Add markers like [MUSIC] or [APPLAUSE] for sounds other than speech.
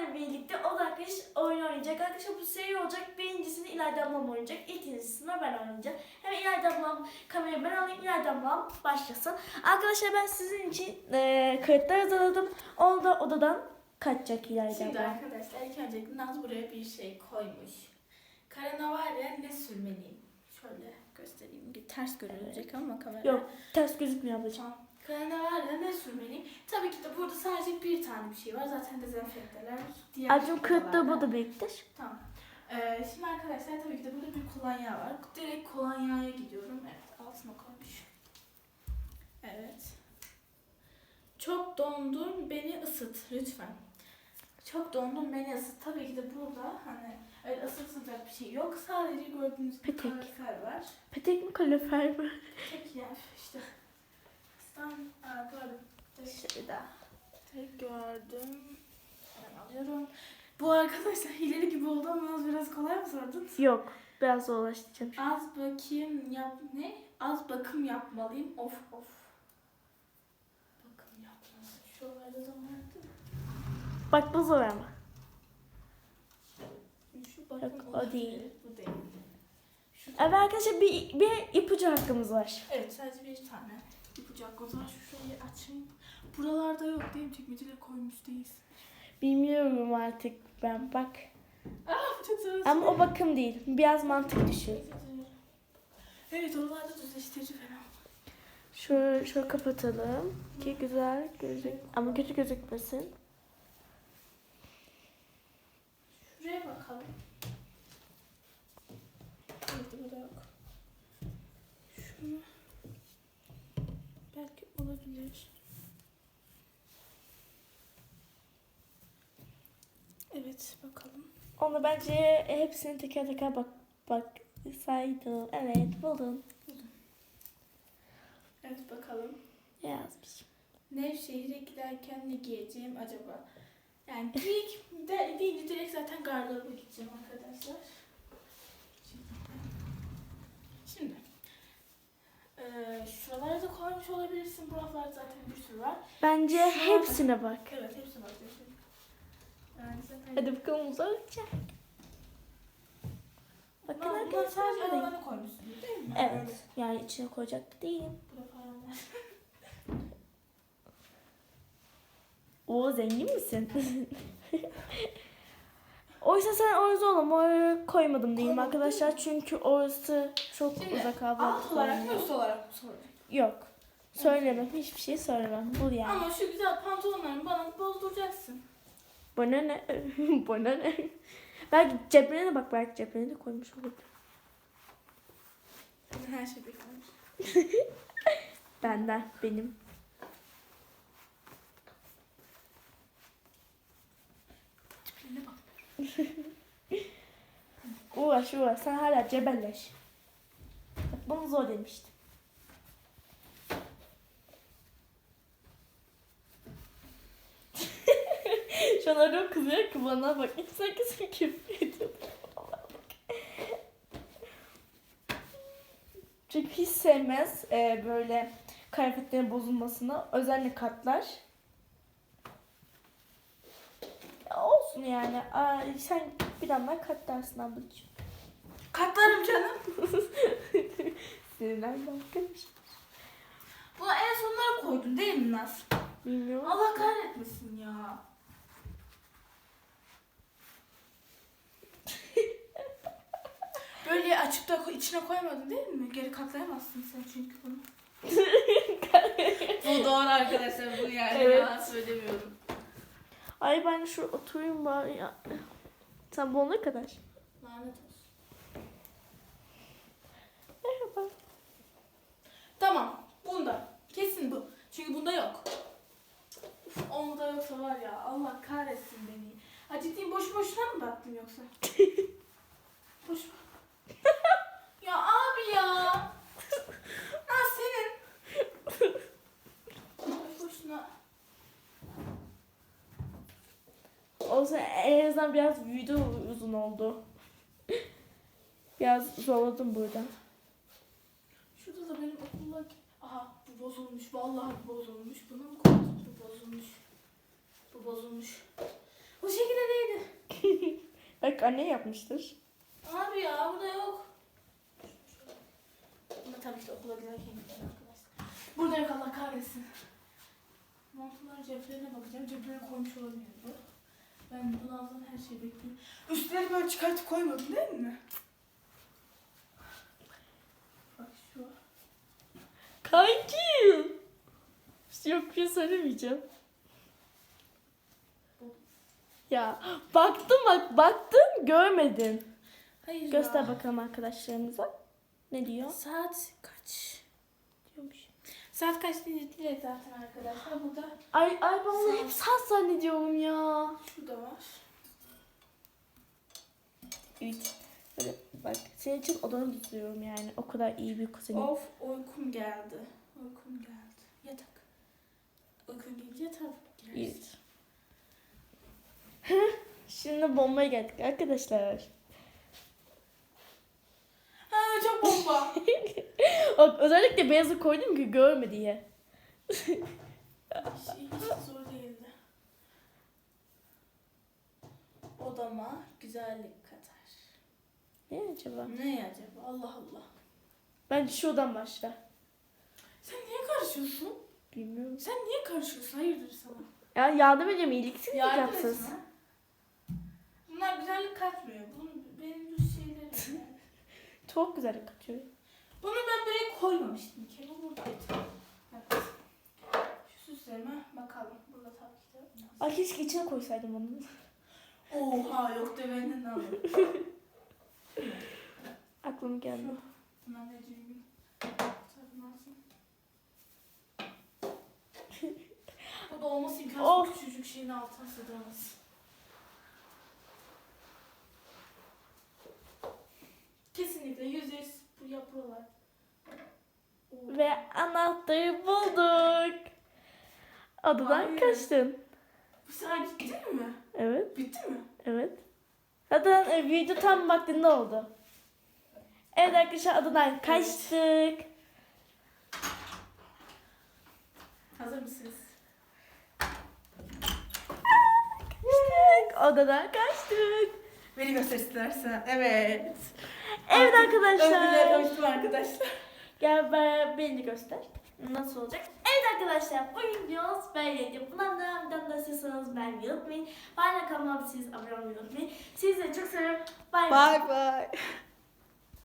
bizlerle birlikte o da arkadaş oyun oynayacak. Arkadaşlar bu seri olacak. Birincisini İlayda ablam oynayacak. İkincisini ben oynayacağım. Hemen İlayda ablam kamerayı ben alayım. İlayda ablam başlasın. Arkadaşlar ben sizin için e, kayıtlar hazırladım. Onu da odadan kaçacak İlayda Şimdi ablam. arkadaşlar ilk öncelikle Naz buraya bir şey koymuş. Karına var ya ne sürmeliyim? Şöyle göstereyim. Ters görünecek ama kamera. Yok ters gözükmüyor ablacığım. Tamam. Ya ne sürmeliyim? Tabii ki de burada sadece bir tane bir şey var. Zaten dezenfekteler. Diğer kayıtta odalarda- bu da biriktir. Tamam. Ee, şimdi arkadaşlar tabii ki de burada bir kolonya var. Direkt kolonyaya gidiyorum. Evet altına koymuş. Evet. Çok dondun beni ısıt lütfen. Çok dondun beni ısıt. Tabii ki de burada hani öyle ısıtacak bir şey yok. Sadece gördüğünüz bir Petek. kalorifer var. Petek mi kalorifer mi? Tek yer işte. Stan, aa, gördüm. Tek. Hemen alıyorum. Bu arkadaşlar hileli gibi oldu ama az biraz kolay mı sordun? Yok biraz zorlaştıracağım. Az bakayım yap ne? Az bakım yapmalıyım. Of of. Bakım yapmalıyım. Şuralarda da vardı. Bak bu zor ama. Şu bakım Yok, o değil. Bu değil. Şu Evet arkadaşlar bir, bir ipucu hakkımız var. Evet sadece bir tane ipucu hakkımız var. Şurayı açayım. Buralarda yok değil mi? Çekmeceleri koymuş değiliz. Bilmiyorum artık ben bak. Ah çok zor. Ama o bakım değil. Biraz mantık düşün. Evet oralarda düzleştirici falan. Şöyle, şöyle kapatalım ki güzel gözük ama kötü gözükmesin. Şuraya bakalım. Burada yok. Şunu olabilir. Evet bakalım. Onu bence hepsini teker teker bak bak saydım. Evet buldum. Evet bakalım. Yazmış? Nevşehir'e giderken ne giyeceğim acaba? Yani ilk de, deyince direkt zaten gardıroba gideceğim arkadaşlar. Şimdi. Eee şuralara da koymuş olabilirsin. Bu raflar zaten bir sürü var. Bence Şu an- hepsine bak. Evet hepsi var. hepsi. Yani zaten... Hadi bakalım uzakça. Bakın Bunlar, bunlar arkadaşlar. sadece buradayım. aralarına koymuşsun değil mi? Evet. Yani içine koyacak da değilim. Burada falan var. Oo zengin misin? [LAUGHS] Oysa sen orası oğlum oraya koymadım diyeyim arkadaşlar çünkü orası çok Şimdi, uzak abi. Alt olarak mı üst olarak mı soracağım? Yok. Söylemem hiçbir şey söylemem. Bu yani. Ama şu güzel pantolonlarını bana bozduracaksın. Bana ne? [LAUGHS] Bana ne? Belki cebine de bak belki cebine de koymuş olur. Her şey beklenir. [LAUGHS] Benden benim. Tiplerine bak. Uğraş uğraş sen hala cebelleş. Bunu zor demiştim. [LAUGHS] Şu an arıyor kızıyor ki bana bak. Sen kızın küfür. Çünkü hiç sevmez e, böyle kıyafetlerin bozulmasını. Özellikle katlar. Ya olsun yani. Aa, sen bir daha katlarsın ablacığım. Katlarım canım. [LAUGHS] Sinirlendim arkadaş. Bunu en sonlara koydun değil mi Naz? Bilmiyorum. Allah kahretmesin ya. [LAUGHS] Böyle açıkta içine koymadın değil mi? Geri katlayamazsın sen çünkü bunu. [LAUGHS] bu doğru arkadaşlar bu yani Evet. yalan söylemiyorum. Ay ben şu oturayım bari ya. Sen bu ne kadar? Lanet olsun. Merhaba. Tamam. Bunda. Kesin bu. Çünkü bunda yok. Uf, onda yoksa var ya Allah kahretsin beni. Ha ciddiyim boş boşuna mı baktım yoksa? boş [LAUGHS] Ya abi ya. Ha senin. boş boşuna. Olsa en azından biraz video uzun oldu. Biraz zorladım burada. Şurada da benim okulla... Aha bu bozulmuş. Vallahi bu bozulmuş. Buna mı koyduk? Bu bozulmuş. Bu bozulmuş. Bu şekilde Belki [LAUGHS] anne yapmıştır. Abi ya burada yok. Bunu tabii ki de okula giderken gideceğim arkadaşlar. Burada yok Allah kahretsin. Montlar ceplerine bakacağım. Ceplerine koymuş olabilir bu. Ben Naz'dan her şeyi bekliyorum. Üstleri böyle çıkartıp koymadın değil mi? Bak şu. Kanki. Yok bir şey söylemeyeceğim. Ya baktım bak baktım görmedin. Hayır Göster ya. bakalım arkadaşlarımıza. Ne diyor? Saat kaç? Saat kaç değil değil zaten arkadaşlar. Burada Ay ay ben onu hep saat zannediyorum ya. şurada var. Evet. Böyle bak senin için odanı tutuyorum yani. O kadar iyi bir kuzenim. Of uykum geldi. Uykum geldi. Yatak. Uykun gelince yatak. Evet. Şimdi bombaya geldik arkadaşlar. Ha çok bomba. [LAUGHS] Özellikle beyazı koydum ki görme diye. şey, hiç zor değildi. Odama güzellik katar. Ne acaba? Ne acaba? Allah Allah. Bence şuradan başla. Sen niye karışıyorsun? Bilmiyorum. Sen niye karışıyorsun? Hayırdır sana? Ya yardım edeceğim iyiliksiz Yardım yapsız. etme. Bunlar güzellik katmıyor. Bunun, benim bu şeylerim. Çok güzel katıyor. Bunu ben buraya koymamıştım bir kere. Bu buradaydı. Evet. Şu süslerime bakalım. Burada tabii ki de. Ay keşke içine koysaydım onu. Oha yok devenin alın. [LAUGHS] Aklıma geldi. Bunlar ne diyeyim? Tabii lazım. Bu da olması imkansız. Of. Küçücük şeyin altına sığdırmaz. Ve anahtarı bulduk. Odadan Hayır. kaçtın. Bu sefer gitti mi? Evet, Bitti mi? evet. Zaten e, video tam vaktinde oldu. Evet arkadaşlar odadan kaçtık. Hazır mısınız? Kaçtık. Odadan kaçtık. Beni göster istersen. Evet. Evet Övgüler arkadaşlar. ölçtüm arkadaşlar. Gel be, beni de göster. Nasıl olacak? Evet arkadaşlar bugün videomuz böyleydi. Bundan da videomu da istiyorsanız beğenmeyi unutmayın. Bana kanalıma siz abone olmayı unutmayın. Sizi de çok seviyorum. Bye bye. bye.